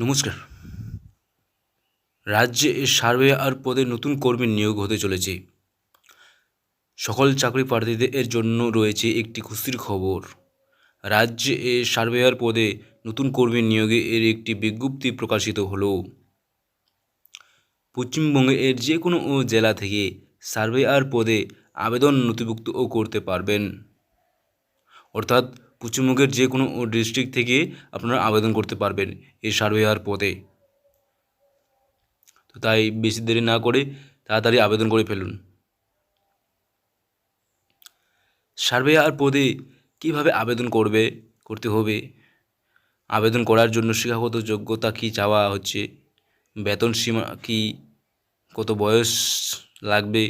নমস্কার। রাজ্যে সার্ভেয়ার পদে নতুন কর্মী নিয়োগ হতে চলেছে। সকল চাকরি প্রার্থীদের জন্য রয়েছে একটি খুশির খবর। রাজ্যে এ সার্ভেয়ার পদে নতুন কর্মী নিয়োগে এর একটি বিজ্ঞপ্তি প্রকাশিত হলো। পশ্চিমবঙ্গে এর যে কোনো জেলা থেকে সার্ভেয়ার পদে আবেদন নথিভুক্তও করতে পারবেন। অর্থাৎ পশ্চিমবঙ্গের যে কোনো ডিস্ট্রিক্ট থেকে আপনারা আবেদন করতে পারবেন এই সার্ভেয়ার পদে তো তাই বেশি দেরি না করে তাড়াতাড়ি আবেদন করে ফেলুন। সার্ভেয়ার পদে কীভাবে আবেদন করবে, করতে হবে? আবেদন করার জন্য শিক্ষাগত যোগ্যতা কী চাওয়া হচ্ছে? বেতন সীমা কি? কত বয়স লাগবে?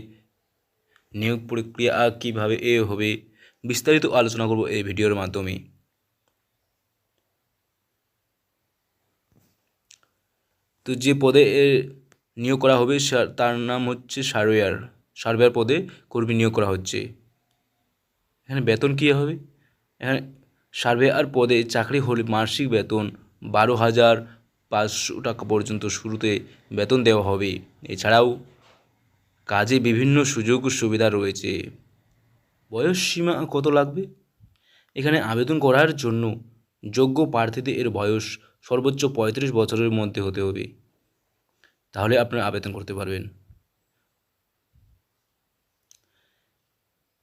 নিয়োগ প্রক্রিয়া কীভাবে এ হবে? বিস্তারিত আলোচনা করব এই ভিডিওর মাধ্যমে তো যে পদে নিয়োগ করা হবে তার নাম হচ্ছে সার্ভেয়ার সার্ভেয়ার পদে কর্মী নিয়োগ করা হচ্ছে। এখানে বেতন কী হবে? এখানে সার্ভেয়ার পদে চাকরি হলে মাসিক বেতন বারো হাজার পাঁচশো টাকা পর্যন্ত শুরুতে বেতন দেওয়া হবে। এছাড়াও কাজে বিভিন্ন সুযোগ সুবিধা রয়েছে। বয়স সীমা কত লাগবে? এখানে আবেদন করার জন্য যোগ্য প্রার্থীদের এর বয়স সর্বোচ্চ পঁয়ত্রিশ বছরের মধ্যে হতে হবে। তাহলে আপনারা আবেদন করতে পারবেন।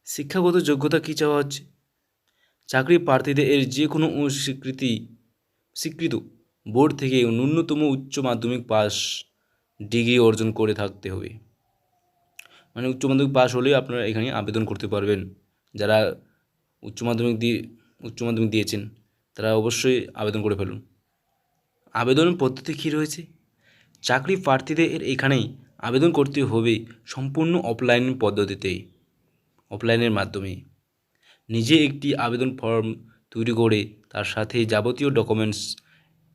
শিক্ষাগত যোগ্যতা কী চাওয়া হচ্ছে? চাকরি প্রার্থীদের এর যে কোনো স্বীকৃতি স্বীকৃত বোর্ড থেকে ন্যূনতম উচ্চ মাধ্যমিক পাস ডিগ্রি অর্জন করে থাকতে হবে। মানে উচ্চ মাধ্যমিক পাস হলেই আপনারা এখানে আবেদন করতে পারবেন। যারা উচ্চ মাধ্যমিক দিয়ে, উচ্চ মাধ্যমিক দিয়েছেন, তারা অবশ্যই আবেদন করে ফেলুন। আবেদন পদ্ধতি কী রয়েছে? চাকরি প্রার্থীদের এখানেই আবেদন করতে হবে সম্পূর্ণ অফলাইন পদ্ধতিতে, অফলাইনের মাধ্যমে। নিজে একটি আবেদন ফর্ম তৈরি করে, তার সাথে যাবতীয় ডকুমেন্টস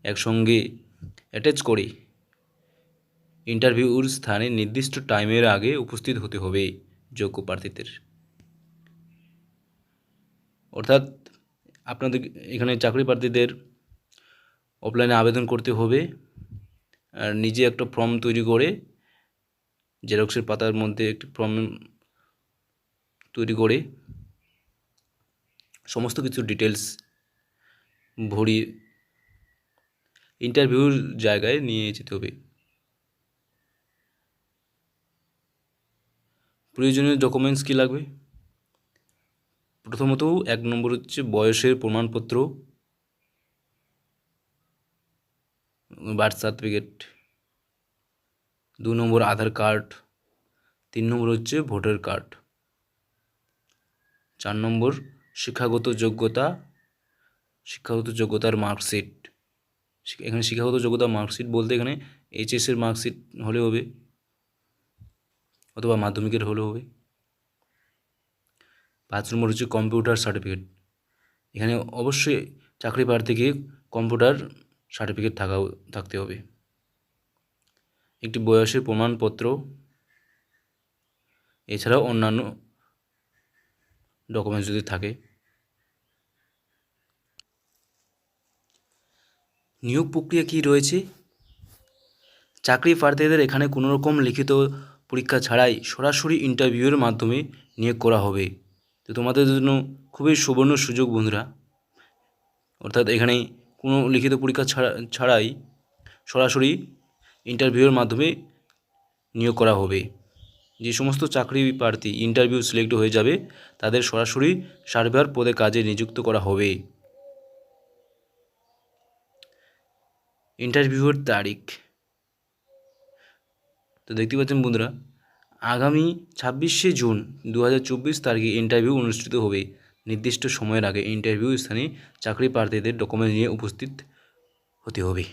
একসঙ্গে অ্যাটাচ করে ইন্টারভিউর স্থানে নির্দিষ্ট টাইমের আগে উপস্থিত হতে হবে, যোগ্য প্রার্থীদের। অর্থাৎ আপনাদের এখানে চাকরি প্রার্থীদের অফলাইনে আবেদন করতে হবে, আর নিজে একটা ফর্ম তৈরি করে, জেরক্সের পাতার মধ্যে একটি ফর্ম তৈরি করে, সমস্ত কিছু ডিটেলস ভরিয়ে ইন্টারভিউর জায়গায় নিয়ে যেতে হবে। প্রয়োজনীয় ডকুমেন্টস কী লাগবে? প্রথমত এক নম্বর হচ্ছে বয়সের প্রমাণপত্র বার্থ সার্টিফিকেট দু নম্বর আধার কার্ড তিন নম্বর হচ্ছে ভোটার কার্ড চার নম্বর শিক্ষাগত যোগ্যতা, শিক্ষাগত যোগ্যতার মার্কশিট এখানে শিক্ষাগত যোগ্যতা মার্কশিট বলতে এখানে এইচএসের মার্কশিট হলে হবে। অথবা মাধ্যমিকের হলেও হবে। পাঁচ নম্বর হচ্ছে কম্পিউটার সার্টিফিকেট এখানে অবশ্যই চাকরি প্রার্থীকে কম্পিউটার সার্টিফিকেট থাকা থাকতে হবে। একটি বয়সের প্রমাণপত্র, এছাড়াও অন্যান্য ডকুমেন্টস যদি থাকে। নিয়োগ প্রক্রিয়া কী রয়েছে? চাকরি প্রার্থীদের এখানে কোনো রকম লিখিত পরীক্ষা ছাড়াই সরাসরি ইন্টারভিউয়ের মাধ্যমে নিয়োগ করা হবে। তো তোমাদের জন্য খুবই সুবর্ণ সুযোগ বন্ধুরা। অর্থাৎ এখানে কোনো লিখিত পরীক্ষা ছাড়া, ছাড়াই সরাসরি ইন্টারভিউয়ের মাধ্যমে নিয়োগ করা হবে। যে সমস্ত চাকরি প্রার্থী ইন্টারভিউ সিলেক্ট হয়ে যাবে, তাদের সরাসরি সার্ভেয়ার পদে কাজে নিযুক্ত করা হবে। ইন্টারভিউয়ের তারিখ তো দেখতে পাচ্ছেন বন্ধুরা, আগামী ছাব্বিশে জুন দু হাজার চব্বিশ তারিখে ইন্টারভিউ অনুষ্ঠিত হবে। নির্দিষ্ট সময়ের আগে ইন্টারভিউ স্থানে চাকরি প্রার্থীদের ডকুমেন্ট নিয়ে উপস্থিত হতে হবে।